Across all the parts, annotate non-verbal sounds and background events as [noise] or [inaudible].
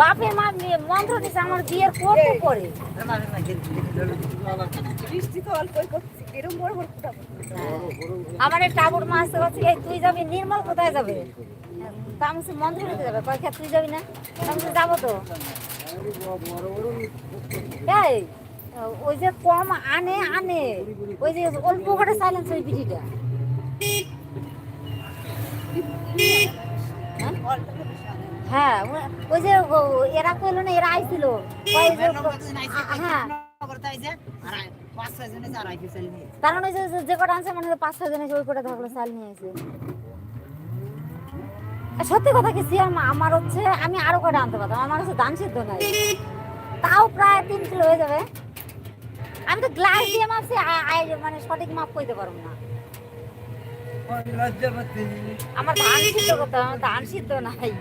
বাপে মা মন্ত্র দিছে, আমার বিয়ের করতে পরে? বৃষ্টি তো অল্পই করছি এরকম বড় বড় ফুটা আমার টাবুর মা আসতে বলছে, এই, তুই যাবি? নির্মল কোথায় যাবে? তা আমি মন্ত্র নিতে যাবে। কয় খেত তুই যাবি না? তা আমি যাব তো। এই, ওই যে কম আনে আনে। ওই যে অল্প করে সাইলেন্স ওই পিঠিটা হ্যাঁ ওই যে এরা কইলো না এরা আইছিল। হ্যাঁ। কারণ ওই যে যে- যে কটা আনছে মনে হয় পাঁচ ছয় জন ওই কটা থাকল চাল নিয়ে এসে সত্যি কথা কি সিয়ার আমার হচ্ছে আমি আরও কটা আনতে পারতাম? আমার হচ্ছে দান সিদ্ধ নাই। তাও প্রায় তিন কিলো হয়ে যাবে। আমি তো গ্লাস দিয়ে মাপছি মানে সঠিক মাপ কইতে পারব না। আমার ধান সিদ্ধ করতে হবে, আমার ধান সিদ্ধ নাই।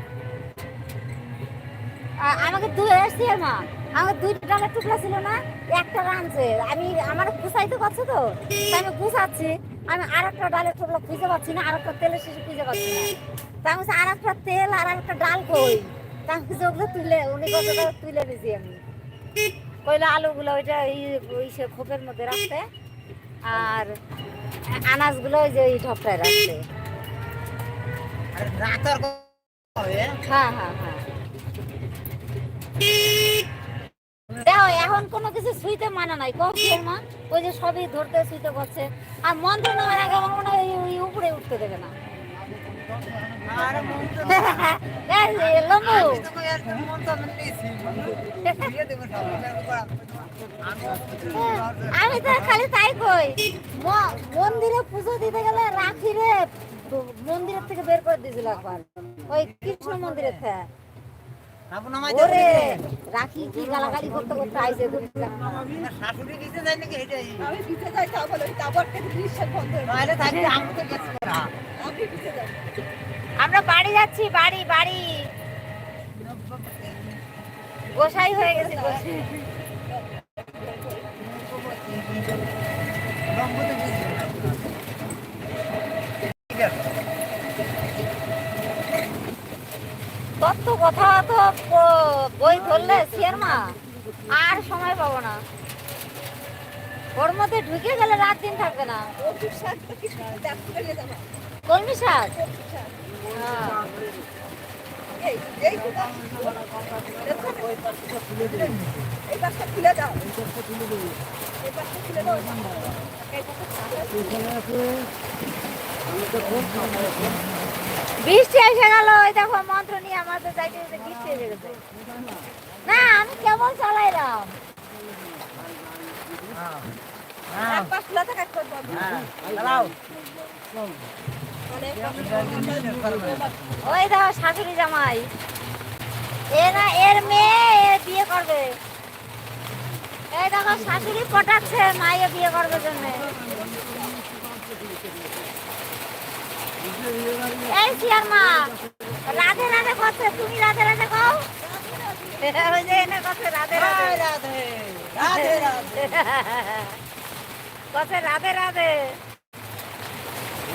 আমাকে দুই এসছি মা। আমাকে দুইটা ডালের টুকরা ছিল না, একটা রানছে আমি, আমার গুছাইতে পারছ তো? আমি গুছাচ্ছি, আমি আর একটা ডালের টুকরা খুঁজে পাচ্ছি না আর একটা তেলের শিশু খুঁজে পাচ্ছি না। তা আমি আর একটা তেল আর একটা ডাল কই? তা আমি ওগুলো তুলে, উনি কতটা তুলে দিয়েছি আমি। কইলো, আলুগুলো ওইটা ওই খোপের মধ্যে রাখতে। আর আনাজগুলো ওই যে ওই ঢপটায় রাখছে। হ্যাঁ হ্যাঁ হ্যাঁ। দেখো, এখন কোনো কিছু সুইতে মানা নাই। কখন মা ওই যে সবই ধরতে সুইতে করছে আর মন্ত্র নেওয়ার আগে আমার মনে হয় উপরে উঠতে দেবে না। আমি তো খালি তাই কই। মন্দিরে পুজো দিতে গেলে রাখি রে মন্দিরের থেকে বের করে দিয়েছিল একবার। ওই কৃষ্ণ মন্দিরের থেকে। ওরে রাখি কি গালাগালি করতে করতে আইছে দুটো আমি পিছে যাই তাও বলে ওই তাবর থেকে বৃষ্টির বন্ধ হয়ে গেছে। আমি পিছে যাই। আমরা বাড়ি যাচ্ছি বাড়ি বাড়ি। গোসাই হয়ে গেছে গোসাই। তত্ত্ব কথা তো বই ধরলে সিয়ার মা, আর সময় পাবো না। ওর মধ্যে ঢুকে গেলে রাত দিন থাকবে না। কলমি শাক? শাক হ্যাঁ। খুলে দাও বৃষ্টি এসে গেল ওই দেখো মন্ত্র নিয়ে আমাদের যাইতে যেতে বৃষ্টি এসে গেছে। না আমি কেমন চালাইলাম। মানে ওই দেখো শাশুড়ি জামাই। এ না এর মেয়ে এ বিয়ে করবে। এই দেখো শাশুড়ি পটাচ্ছে মায়ে বিয়ে করবে জন্য। এই সিয়ার মা রাধে রাধে করছে তুমি রাধে রাধে কও। ওই যে এনে করছে রাধে রাধে। কছে রাধে রাধে।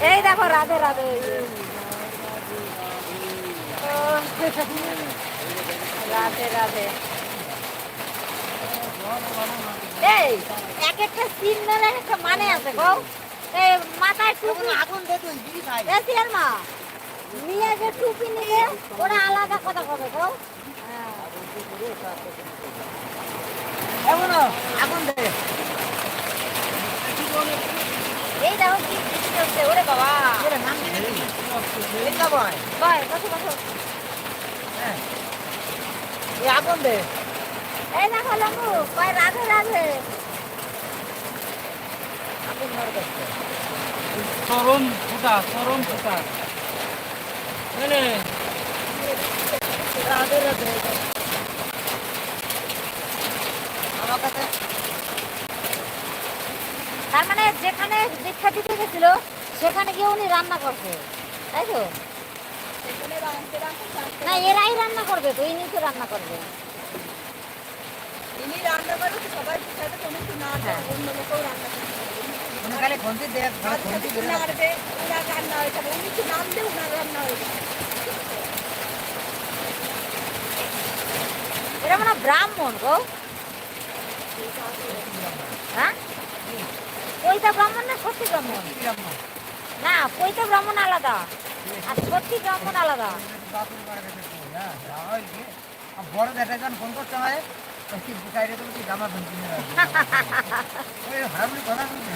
এই দেখো রাধে রাধে। রাধে রাধে। এই এক একটা সিন মেলে একটা মানে আছে গো মাথায় টুপি। আগুন দে তুই মা নিয়ে যে টুপি নিলে ওরা আলাদা কথা কবে গো। হ্যাঁ। এই দেখো কি হচ্ছে ওরে বাবা। বয় বসো বসো। এই দেখো লম্বু কয় রাধে রাধে। চরম ফুটা চরম ফুটা রাধে তার মানে যেখানে দীক্ষা দিতে গেছিল সেখানে গিয়ে উনি রান্না করছে। তাই তো? না এরাই রান্না করবে তো ইনি তো রান্না করবে। ইনি রান্না করে সবাই সাথে কোনো না। অন্য লোকেও রান্না খালি দেখ। নাড়বে রান্না হয়ে যাবে উনি রান্না হয়ে যাবে এটা মানে ব্রাহ্মণ গো। হ্যাঁ? পৈতা ব্রাহ্মণ না সত্যি ব্রাহ্মণ? না পৈতা ব্রাহ্মণ আলাদা। আর সত্যি ব্রাহ্মণ আলাদা। বাড়ি দেখা যখন ফোন করতে হয়। জামা হারামুড়ি কথা বলছে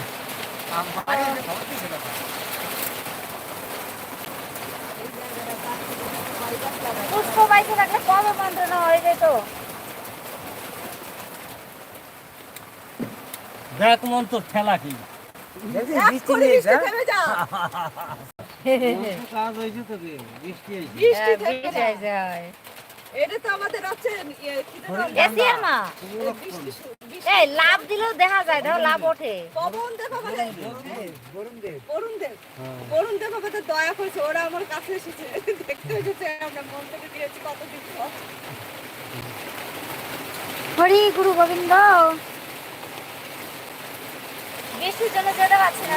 পুষ্প বাইতে থাকলে কবে মন্ত্রণা হয়ে যেত দেখ মন তো ঠেলা কি বৃষ্টি নেই, হ্যাঁ? হয়েছে হ্যাঁ, হয়। এটা তো আমাদের ইয়ে, এসিয়ার এই লাভ দিলেও দেখা যায় লাভ ওঠে পবন দেব আমাদের বরুণ দেব। বরুণ দেব বরুণ দেব আমাদের দয়া করেছে ওরা আমার কাছে এসেছে দেখতে এসেছে আমরা মন থেকে দিয়েছি কতদিন পর হরি গুরু গোবিন্দ বৃষ্টির জন্য যেতে পারছি না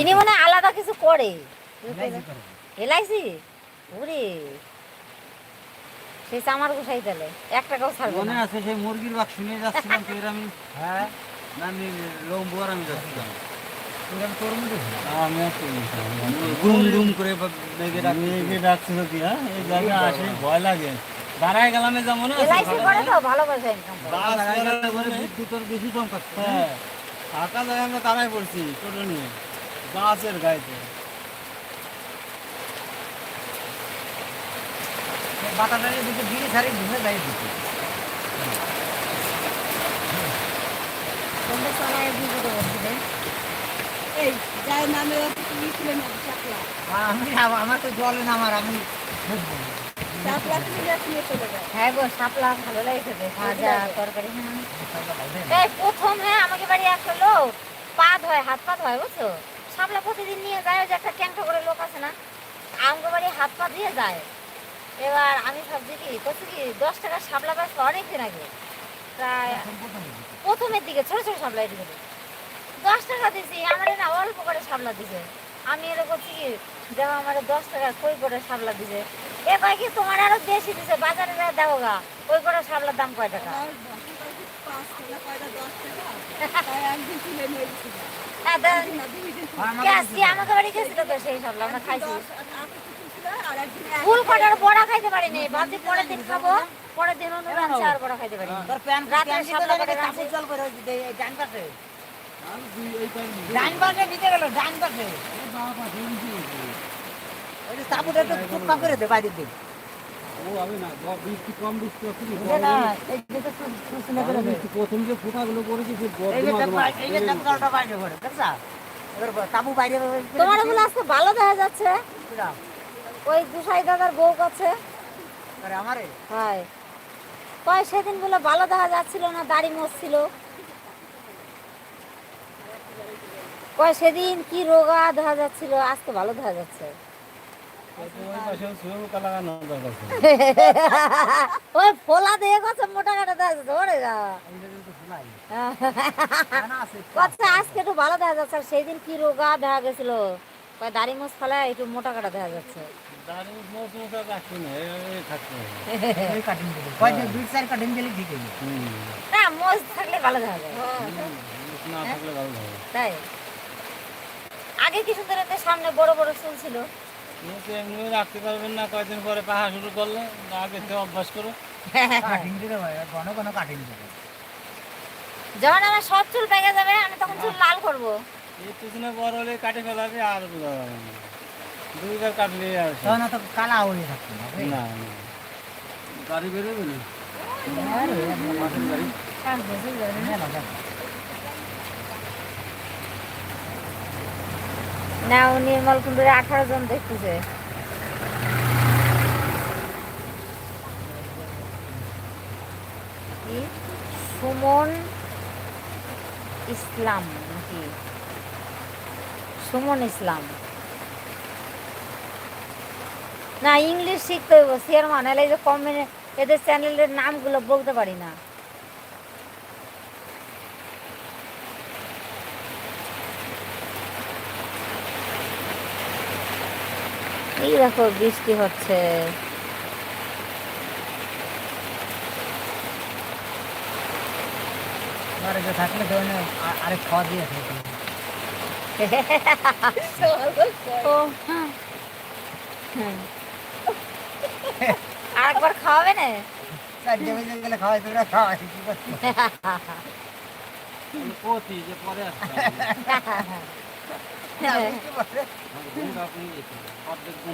ইনি মনে আলাদা কিছু করে। এলাইছি ওরে। সেই চামার গুছাই দিলে এক টাকাও ছাড়বে মনে আছে সেই মুরগির বাক্স নিয়ে যাচ্ছিলাম তো এর আমি হ্যাঁ, আমি লম্বুয়ার আমি যাচ্ছিলাম। তোর আমি তোর মধ্যে ছিলাম। আমি গুম গুম করে বেগে রাখছি রাখছিল কি হ্যাঁ? এই জায়গা আসে ভয় লাগে। দাঁড়ায় গেলাম যেমন এলআইসি করে তো ভালোবাসে ফাঁকা জায়গায় আমরা দাঁড়ায় পড়ছি টোটো নিয়ে বিড়ি ছাড়ি। তোমরা চালায় দিয়ে দেবো এই নামে তুমি ছিলেন আমি আমার তো জলে নামার আমি হ্যাঁ গো শাপলা ভালো লাগছে ভাজা তরকারি হ্যাঁ। প্রথম হ্যাঁ আমাকে বাড়ি একটা লোক পা ধয় হাত পা ধয় বুঝছ? শাপলা প্রতিদিন নিয়ে যায় যে একটা ক্যান্টো করে লোক আছে না আমাকে বাড়ি হাত পা দিয়ে যায়। এবার আমি ভাবছি কি করছি কি দশ টাকার শাপলা গাছ অনেক দিন আগে। প্রায় প্রথমের দিকে ছোট ছোট শাপলা এদিকে দশ টাকা দিছি আমার না অল্প করে শাপলা দিছে। আমি এর করছি কি দেখো আমার দশ টাকা কই করে শাপলা দিছে এ কয় কি তোমার আরও বেশি দিছে? বাজারে যা দেখো গা। ওই করে শাপলার দাম কয় টাকা? হ্যাঁ। না আমাকে বাড়ি গেছিল তো সেই শাপলা আমরা খাইছি। ফুল কটার বড়া খাইতে পারিনি। ভাবছি পরের দিন খাব। পরের দিন অন্য আর বড়া খাইতে পারিনি তোর প্যান রাতে প্যান সাতটা দিতে করে লাগে রাখছি। কাপড় জল করে ডান পাশে ডান পাশে। নিতে গেল ডান পাশে ওই যে সাবুটা একটু করে দে বাইরে দিকে ও আমি না বৃষ্টি কম বৃষ্টি হচ্ছে না এই যে তো সুসুনে করে দে। প্রথম যে ফোটাগুলো পড়েছে সে এই যে দেখ- এই যে দেখ জলটা বাইরে করে দেখছা? এবার তাবু বাইরে তোমার বলে আজকে ভালো দেখা যাচ্ছে? ওই গুসাই দাদার বউ কাছে। আরে আমারে? হয়। কয় সেদিন বলে ভালো দেখা যাচ্ছিল না দাড়ি মরছিল কয় সেদিন কি রোগা দেখা যাচ্ছিল আজকে ভালো দেখা যাচ্ছে। [laughs] ওই ফোলা দিয়ে মোটা কাটা দেখা যাচ্ছে ওরে আচ্ছা আজকে একটু ভালো দেখা যাচ্ছে আর সেই দিন কি রোগা দেখা গেছিল? দাড়ি ফেলায় একটু মোটা কাটা দেখা যাচ্ছে। হয়ে আগে কিছু দিন সামনে বড় বড় চুল ছিল? এমনি রাখতে পারবেন না কয়েকদিন পরে পাহা শুরু করলে আগে থেকে অভ্যাস করো। কাটিং দিলে ভাই ঘন ঘন কাটিং দিলে যখন আমার সব চুল পেকে যাবে আমি তখন চুল লাল করব। এই পিছনে বড় হলে কাটে ফেলাবে আর বোঝা যাবে না। দুইবার কাটলে আর তখন তো কালা হয়ে থাকতো না গাড়ি বেরোবে না? গাড়ি পাঁচ বছর ধরে না? না, না, না। না ও নির্মল আঠারো জন দেখতেছে সুমন ইসলাম নাকি সুমন ইসলাম না ইংলিশ শিখতে হইব শেয়ার মানালে এই যে কমেন্ট এদের চ্যানেলের নামগুলো বলতে পারি না এই দেখো বৃষ্টি হচ্ছে। থাকলে আরেক খাওয়া দিয়ে হ্যাঁ। আরেকবার খাওয়াবে না? গেলে খাওয়াই খাওয়াই [laughs] পরে? [laughs]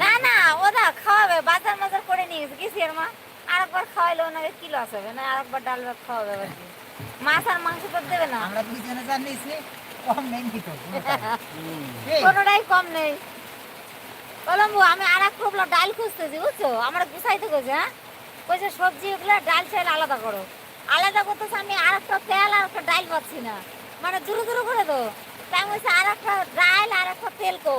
না না ওদা খাওয়াবে বাজার মাজার করে নিয়ে গেছে। কি আর মা আরেকবার খাওয়াইলে ওনাকে কি লস হবে না আরেকবার ডাল ভাত খাওয়াবে আবার কি? মাছ আর মাংস তো দেবে না। আমরা দুইজনে যা নিয়েছি কম নেই কি তো কোনোটাই কম নেই। ও, আমি আর এক প্রবলেম ডাল খুঁজতেছি বুঝছ? আমার গুছাইতে কইছে হ্যাঁ? কইছে সবজি ওগুলো ডাল চাল আলাদা করো। আলাদা করতেছে আমি আর একটা তেল আর একটা ডাল পাচ্ছি না। মানে জোরো জোরো করে তো। তাই আর একটা ডাল আর একটা তেল কো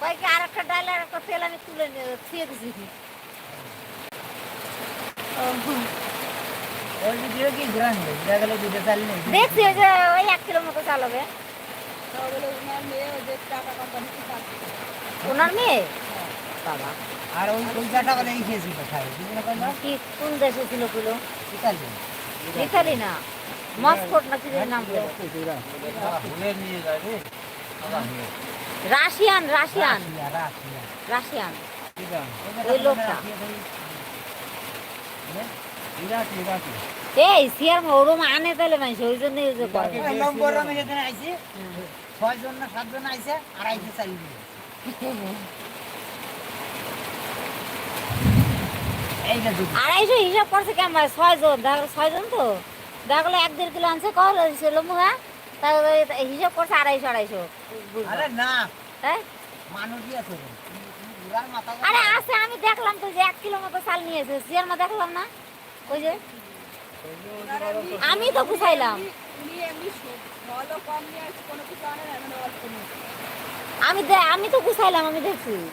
কয় কি আর একটা ডাল আর একটা তেল আমি তুলে নিয়ে দিছি। ওই ভিডিও কি ঘুরা নেবে দুটো চাল নেই। দেখছি ওই যে ওই এক কিলো মতো চাল হবে। ওনার মেয়ে? টাকা বাবা আর ওই ওই বলে এই খেয়েছি কোথায় কোন দেশে ছিল কিলো ইতালি। ইতালি না? মস্কোট না কি যেন নাম। Russian Russian. Russia Russia Russian. ওই লোকটা। ইরাকি ইরাকি এই সিয়ার ওরম আনে তাহলে মাইছে ওই জন্য ওই যে নম্বর আমি যেদিন আইছি ছয় না সাত আইছে আর আইছে চাল দিয়ে এইটা দুটো। আড়াইশো হিসাব করছে কেমন ছয় জন ছয় জন তো? দেখা গেলো এক দেড় কিলো আনছে কল ছিল মুহা তাহলে হিসাব করছে আড়াইশো আড়াইশো। আরে না। হ্যাঁ? মানুষই আছে রে। ঘুরার মাথা আরে আছে আমি দেখলাম তো যে এক কিলো মতো চাল নিয়েছে সিয়ার মা দেখলাম না? ওই যে। আমি তো আসে। আমি আমি তো গুছাইলাম আমি দেখছি উনি ফল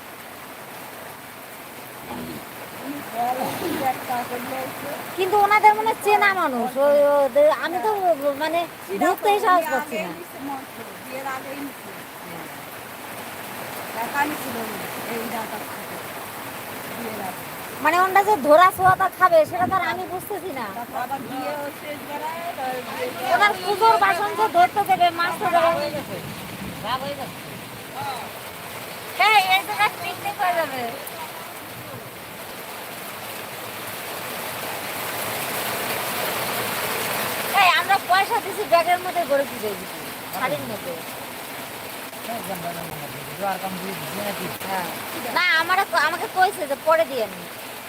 দুই একটা করে নিয়ে আসছে। কিন্তু ওনাদের মনে হয় চেনা মানুষ। আমি তো মানে ঢুকতেই সাহস করছি না। মানে যে ধরা ছোঁয়াটা খাবে, সেটা তো আমি বুঝতেছি না। ওনার পুজোর বাসন তো ধরতে দেবে মাছ এই এই জায়গায় পিকনিক হয়ে যাবে এই আমরা পয়সা দিছি, ব্যাগের মধ্যে গড়ে পুজো দিছি, শাড়ির মধ্যে। না, আমার আমাকে কইছে যে পরে দিয়ে নি।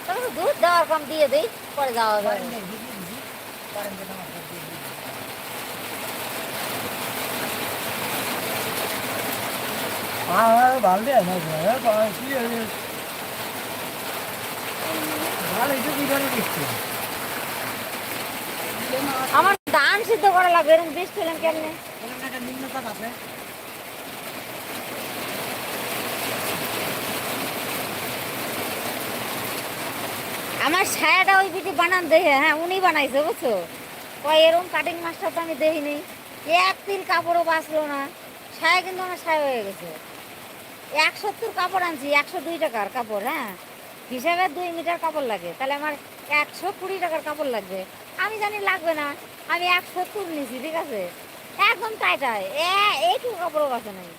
তবে দুধ দেওয়ার কম দিয়ে দেই, পরে যাওয়া যাবে। ভালো ভালো দিচ্ছে বিয়ে না আমার ধান সিদ্ধ করা লাগবে, এরকম বৃষ্টি হলেন কেমনে? আমার ছায়াটা ওই বিটি বানান দেখে হ্যাঁ উনি বানাইছে, বুঝছ? কয়, এরকম কাটিং মাস্টার তো আমি দেখিনি এক তিল কাপড়ও বাঁচলো না। ছায়া কিন্তু আমার ছায়া হয়ে গেছে। এক সত্তর কাপড় আনছি, একশো দুই টাকার কাপড় হ্যাঁ? হিসাবে দুই মিটার কাপড় লাগে। তাহলে আমার একশো কুড়ি টাকার কাপড় লাগবে। আমি জানি লাগবে না। আমি এক সত্তর নিছি ঠিক আছে? একদম টাইট হয়। এইটুকু কাপড়ও বাঁচে নাই।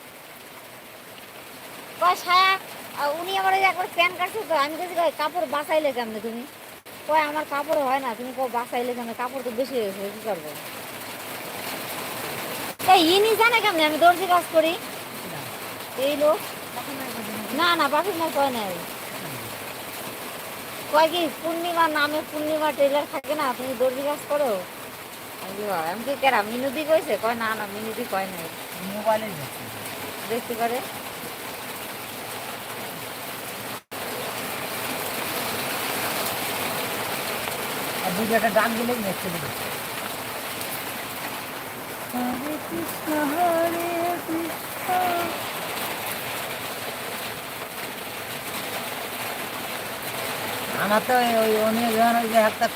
উনি আমার একবার প্যান কাটছে তো আমি কাছে কাপড় বাঁচাইলে কেমনে তুমি? কয়, আমার কাপড় হয় না, তুমি কো বাঁচাইলে কেমনে? কাপড় তো বেশি হয়েছে, কি করব? ইনি জানে কেমনে, আমি দর্জি কাজ করি? এই লোক? না না, বাকি না কয় নাই। কয় কি পূর্ণিমা নামে পূর্ণিমা টেলার থাকে না, তুমি দর্জি কাজ করো? আমি কি কেরা মিনুদি কইছে? কয় না না মিনুদি কয় নাই। মোবাইলে দেখতে করে আর দুটো একটা দেখতে হরে কৃষ্ণ হরে কৃষ্ণ। আমার তো ওই অনেক যখন ওই একটা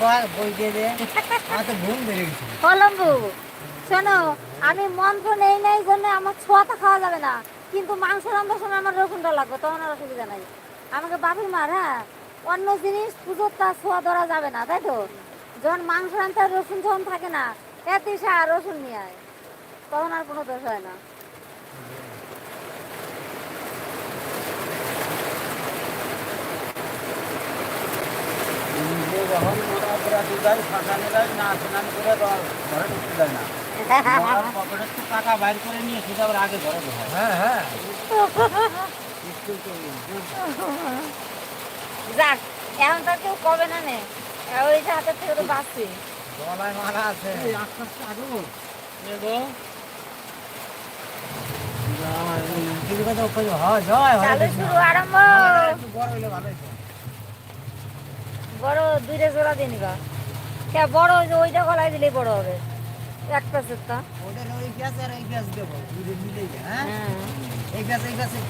কলম্বু, শোনো, আমি মন্ত্র নেই নাই জন্য আমার ছোঁয়াটা খাওয়া যাবে না। কিন্তু মাংস রান্নার সময় আমার রসুনটা লাগবে, তখন আর অসুবিধা নাই। আমাকে বাপি মার হ্যাঁ? অন্য জিনিস পুজোর তা ছোঁয়া ধরা যাবে না, তাই তো? যখন মাংস রান্তে রসুন যখন থাকে না। এতে আর রসুন নিয়ে আয়। তখন আর কোনো দোষ হয় না। যখন মোটা পুরাতে যায় শ্মশানে যায় না স্নান করে ঘরে ঢুকতে যায় না। [laughs] পকেটের তো টাকা বাইর করে নিয়ে সেটা আবার আগে ঘরে ঢোকায় হ্যাঁ হ্যাঁ। যাক এখন তো কেউ কবে না নে। ওইটা হাতের থেকে তো বাঁচছি। গলায় মালা আছে। আস্তে আস্তে আগো। এগো কিছু কথা হয় জয়। শুরু আরম্ভ। বড় হইলে ভালো হইতো বড় দুইটা জোড়া দিয়ে নিবা। কে বড় ওই যে ওইটা গলায় দিলেই বড় হবে। একটা সেটটা ওদের ওই গ্যাস আর এই গ্যাস দেবো। দুটো মিলেই হ্যাঁ? হ্যাঁ। এই গ্যাস এই গ্যাসে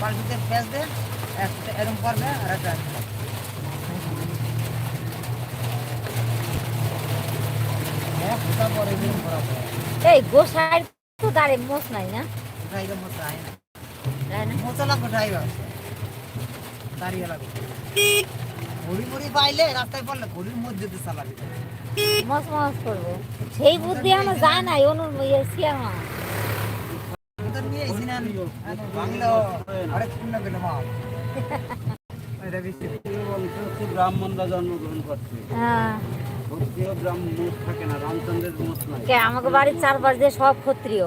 পাল্টিতে গ্যাস দে একটা এরকম করবে আর একটা হ্যাঁ এই গোসাইর তো দাঁড়ে মোষ নাই না? তো তাই না? মোচলা দাঁড়িয়ে লাগবে ঘুড়ি মুড়ি পাইলে রাস্তায় পড়লে ঘুড়ির মধ্যে দিয়ে চালাবি। মস মস করব। সেই বুদ্ধি আমার যায় নাই অনুর ইয়ে মা। ব্রাহ্মণরা জন্মগ্রহণ করছে। হ্যাঁ। আমাকে বাড়ির চারপাশ দিয়ে সব ক্ষত্রিয়।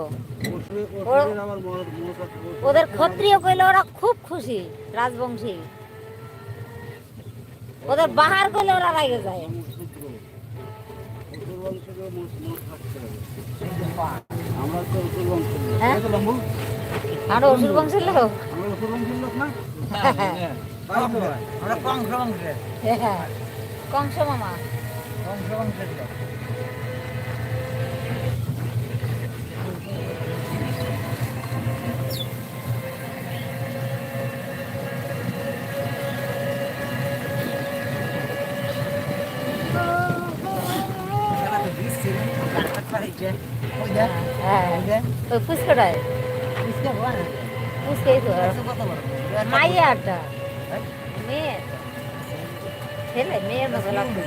ওদের ক্ষত্রিয় কইলে ওরা খুব খুশি রাজবংশী। ওদের বাহার করলে ওরা রাগে যায়। কংস মামা। কংস বংশের মোষ ওই ফুচকাটায়? ফুচকাই তো? মাইয়াটা? মেয়ে। ছেলে মেয়ের মতো লাগছে।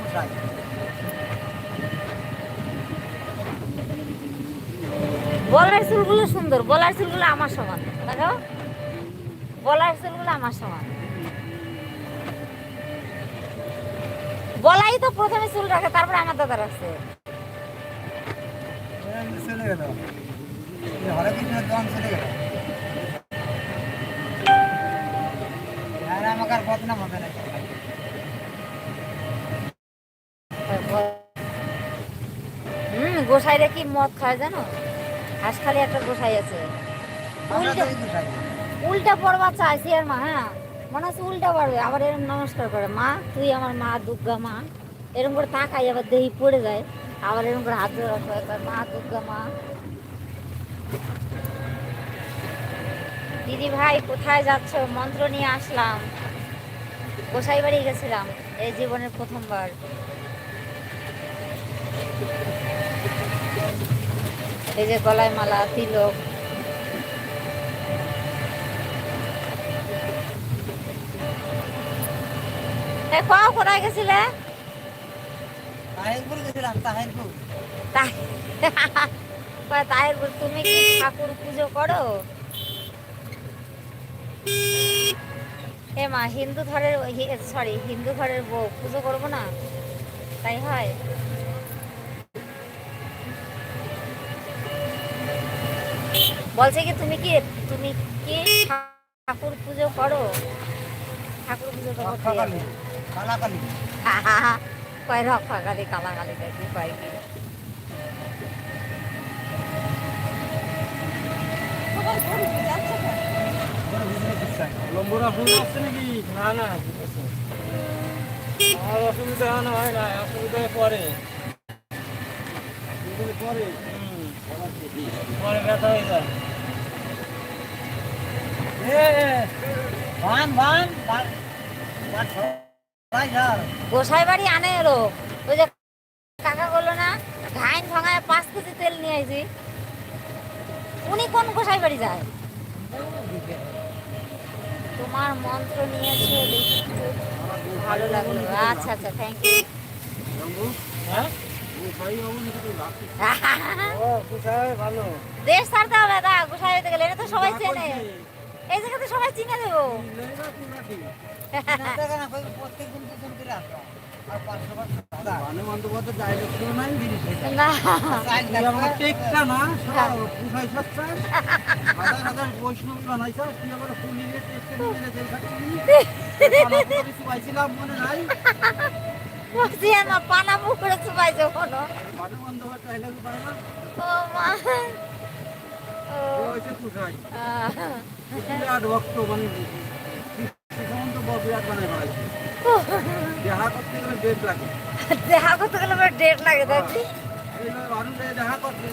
কোথায়? বলার চুলগুলো সুন্দর বলার চুলগুলো আমার সমান। দেখো বলার চুলগুলো আমার সমান। বলাই তো প্রথমে চুল রাখে তারপরে আমার দাদা রাখছে। চলে গেল। এই হরে চলে গেল। আর আমাকে আর বদনাম হবে না। হুম গোসাইরা কি মদ খায় জানো হাঁসখালি একটা গোসাই আছে উল্টা এই কোথায়? উল্টা পড়বা চাইছি আর মা হ্যাঁ মনে হচ্ছে উল্টা পড়বে আবার এরকম নমস্কার করে মা তুই আমার মা দুর্গা মা এরকম করে তাকাই আবার দেহি পড়ে যায় আবার এরকম করে হাত ধরে একবার, মা, দুর্গা মা। দিদি ভাই, কোথায় যাচ্ছ? মন্ত্র নিয়ে আসলাম। গোসাই বাড়ি গেছিলাম? এই জীবনের প্রথমবার। এই যে গলায় মালা, তিলক। কোথায় গেছিলে? তাহিরপুর গেছিলাম, তাহিরপুর। [laughs] তাহেরপুর তুমি কি ঠাকুর পুজো করো? এ মা হিন্দু ঘরের সরি হিন্দু ঘরের বউ পুজো করব না? তাই হয়? বলছে কি তুমি কি তুমি কি ঠাকুর পুজো করো? ঠাকুর পুজো কালাকালী। [laughs] কয় রক্ষাকালী কালাকালীটা কি কয় কি। লম্বরা ফুল না না অসুবিধা না হয় না, অসুবিধায় পরে পরে পরে ভান ভান গোসাই বাড়ি আনে এলো। ওই যে কাকা বলল না ঘাইন ভাঙায় পাঁচ কেজি তেল নিয়ে আইছি। উনি কোন গোসাই বাড়ি যায়? তোমার মন্ত্র নিয়েছো দেখি ভালো লাগল। আচ্ছা আচ্ছা থ্যাংক ইউ হ্যাঁ? ভালো। দেশ ছাড়তে হবে দা গোসাই হইতে গেলে এটা তো সবাই চেনে। এই জায়গা তো সবাই চিনে দেবো মানে নাই জিনিস না পানা পুকুরে চুপাই পারে না ও মা। ও। বিরাট ভক্ত মানে বিরাট বানাইছে। দেখা করতে গেলে ডেট লাগে। দেখা করতে গেলে আমার ডেট লাগে এইবার দেখা করতে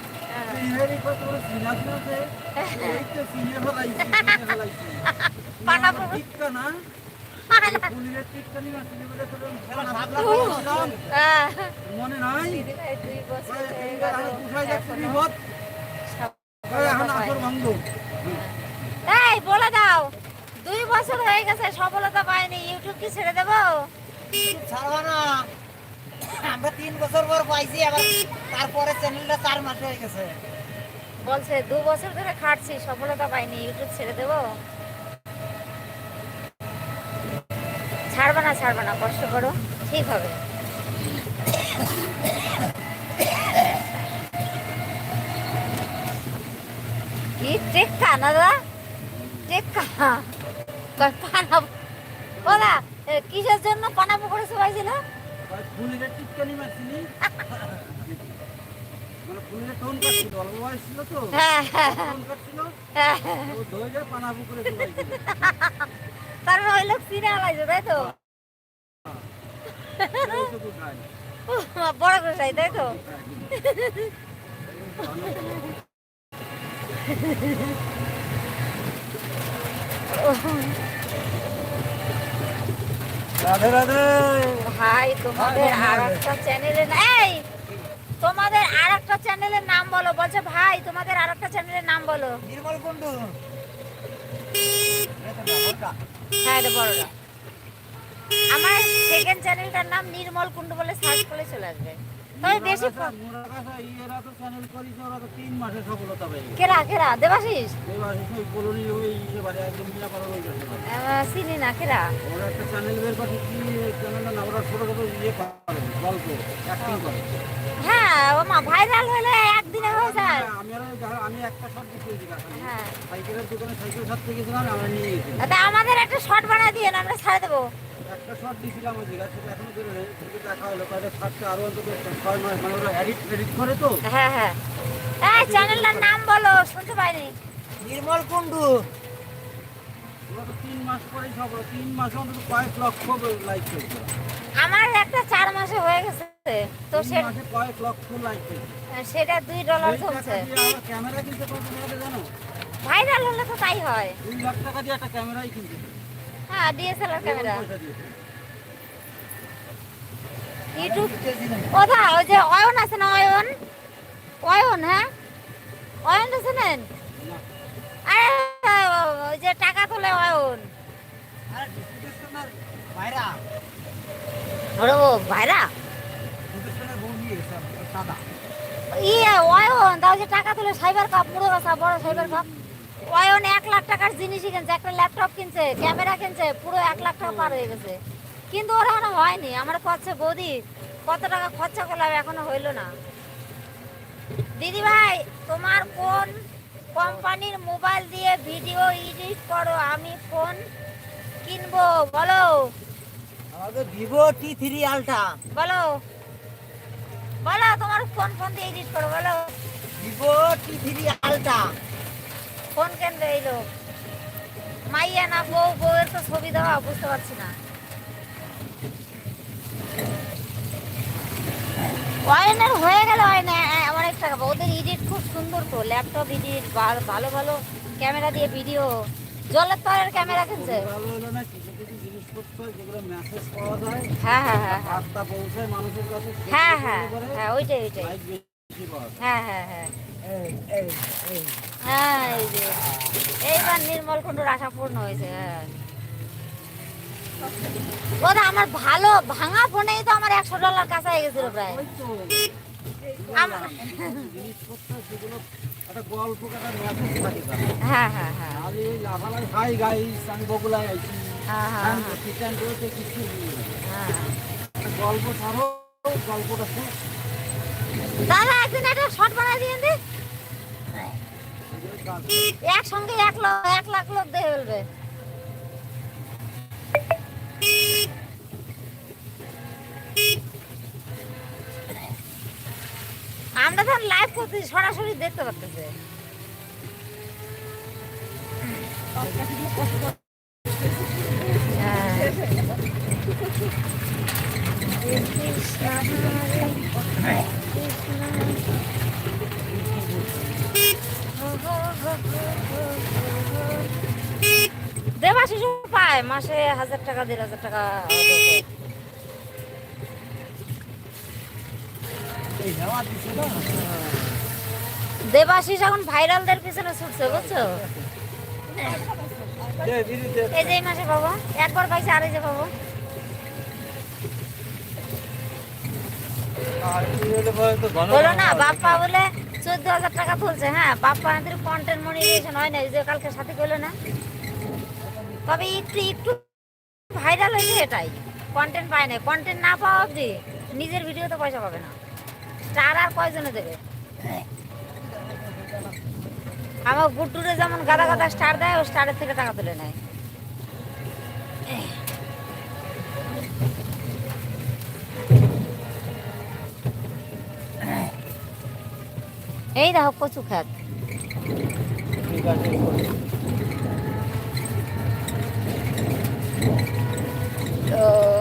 মনে নাই? বছর ওই হয়ে এইবার গেল আমি পুষাই যাচ্ছি এখনও বিপদ ওই এখন সফলতা আসর পাইনি। ভাঙব এই বলে দাও দুই বছর হয়ে গেছে সফলতা পাইনি ইউটিউব কি ছেড়ে দেবো? ছাড়বা না। আমরা তিন বছর পর পাইছি আবার তারপরে চ্যানেলটা চার মাস হয়ে গেছে। বলছে দু বছর ধরে খাটছি সফলতা পাইনি ইউটিউব ছেড়ে দেবো? ছাড়বে না ছাড়বে না কষ্ট করো ঠিক হবে। কি টেক্কা দাদা? টেক্কা। পানা ওরা কিসের জন্য পানা পুকুরে সবাইছিল ফুলিয়ে টিক্কা মারছিলি? মানে তো। হ্যাঁ হ্যাঁ হ্যাঁ। ওই লোক চিনে আলাইছে তাই তো? বড় গোসাই তাই তো? রাধে রাধে। ভাই তোমাদের আর একটা চ্যানেলের এই তোমাদের আর একটা চ্যানেলের নাম বলো। বলছে ভাই তোমাদের আর একটা চ্যানেলের নাম বলো। নির্মল কুন্ডু হ্যাঁ এটা আমার সেকেন্ড চ্যানেলটার নাম নির্মল কুণ্ডু বলে সার্চ করে চলে আসবে। তবে বেশি পেয়ে গেছে কেরা কেরা? দেবাশিস? চিনি না কেরা? ইয়ে হ্যাঁ ও মা ভাইরাল হলে একদিনে হয়ে যায়। হ্যাঁ। নিয়ে গেছিলাম আমাদের একটা শর্ট বানিয়ে দিয়ে আমরা ছাড়ে দেবো। একটা শট দিয়েছিলাম ওই জায়গা এখনও বের হয়ে দেখা হলো কয়েকটা ছাড়তে আরও অন্তত ছয় মাস মানে ওরা এডিট এডিট করে তো। হ্যাঁ হ্যাঁ। এই চ্যানেলটার নাম বলো শুনতে পাইনি। নির্মল কুন্ডু তিন মাস পরেই সব তিন মাস অন্তত কয়েক লক্ষ লাইক পেয়েছে আমার একটা চার মাসে হয়ে গেছে তো তিন সে মাসে কয়েক লক্ষ লাইক পেয়েছে সেটা দুই ডলার আবার ক্যামেরা কিনতে পারবে জানো? ভাইরাল হলে তো তাই হয়। দুই লাখ টাকা দিয়ে একটা ক্যামেরাই কিনতে হ্যাঁ ক্যামেরা ওদা ওই যে অয়ন আছে না অয়ন? অয়ন হ্যাঁ? অয়ন তো ওই যে টাকা তোলে অয়ন। ভাইরা? ইয়ে অয়ন যে টাকা তুলে সাইবার কাপ মুড়ো বড় সাইবার কাপ। অয়ন এক লাখ টাকার জিনিসই কিনছে একটা ল্যাপটপ কিনছে ক্যামেরা কিনছে পুরো এক লাখ টাকা পার হয়ে গেছে। কিন্তু ওরা এখনও হয়নি। আমার কাছে বৌদি কত টাকা খরচা করলাম এখনও হইল না। দিদি ভাই তোমার কোন কোম্পানির মোবাইল দিয়ে ভিডিও এডিট করো? আমি ফোন কিনবো বলো। আমাদের ভিভো টি থ্রি আলট্রা বলো। বলো তোমার কোন ফোন দিয়ে এডিট করো বলো। Vivo T three ultra phone কিনবে লোক মাইয়া না বউ বউয়ের তো ছবি দেওয়া বুঝতে পারছি না। অয়নের হয়ে গেল অয়নে অনেক টাকা। ওদের এডিট খুব সুন্দর তো ল্যাপটপ এডিট ভালো ভালো ক্যামেরা দিয়ে ভিডিও জলের তরের ক্যামেরা কিনছে? হ্যাঁ হ্যাঁ হ্যাঁ হ্যাঁ। হ্যাঁ হ্যাঁ হ্যাঁ ওইটাই ওইটাই। হ্যাঁ হ্যাঁ হ্যাঁ। এই এই এই। হ্যাঁ এই যে এইবার নির্মল কুণ্ডুর আশা পূর্ণ হয়েছে হ্যাঁ। ওরা আমার ভালো ভাঙা ফোনেই তো আমার একশো ডলার কাছে হয়ে গেছিল প্রায়। হ্যাঁ হ্যাঁ হ্যাঁ। হ্যাঁ হ্যাঁ। হ্যাঁ, দাদা একদিন একটা শর্ট বানাই দিয়ে। একসঙ্গে এক লাখ এক লাখ লোক দেখে ফেলবে। আমরা তো লাইভ করতেছি সরাসরি দেখতে পারতেছে। দেবাশিস পায় মাসে হাজার টাকা দেড় হাজার টাকা দেবাশিস এখন ভাইরালদের পিছনে ছুটছে বুঝছ? এই যে মাসে পাবো। একবার পাইছে আর এই যে পাবো। বলো না। বাপ্পা বলে চোদ্দ হাজার টাকা তুলছে হ্যাঁ? বাপ্পা আমাদের কন্টেন্ট মনিটাইজেশন হয় না যে কালকে সাথে করল না? তবে একটু একটু ভাইরাল হয়েছে এটাই। কন্টেন্ট পায় না কন্টেন্ট না পাওয়া অবধি নিজের ভিডিওতে পয়সা পাবে না। স্টার আর কয়জনে দেবে? আমার গুড্ডুরে যেমন গাদা গাদা স্টার দেয়, ও স্টারের থেকে টাকা তুলে নেয়। এই দেখো কচু খাক। তো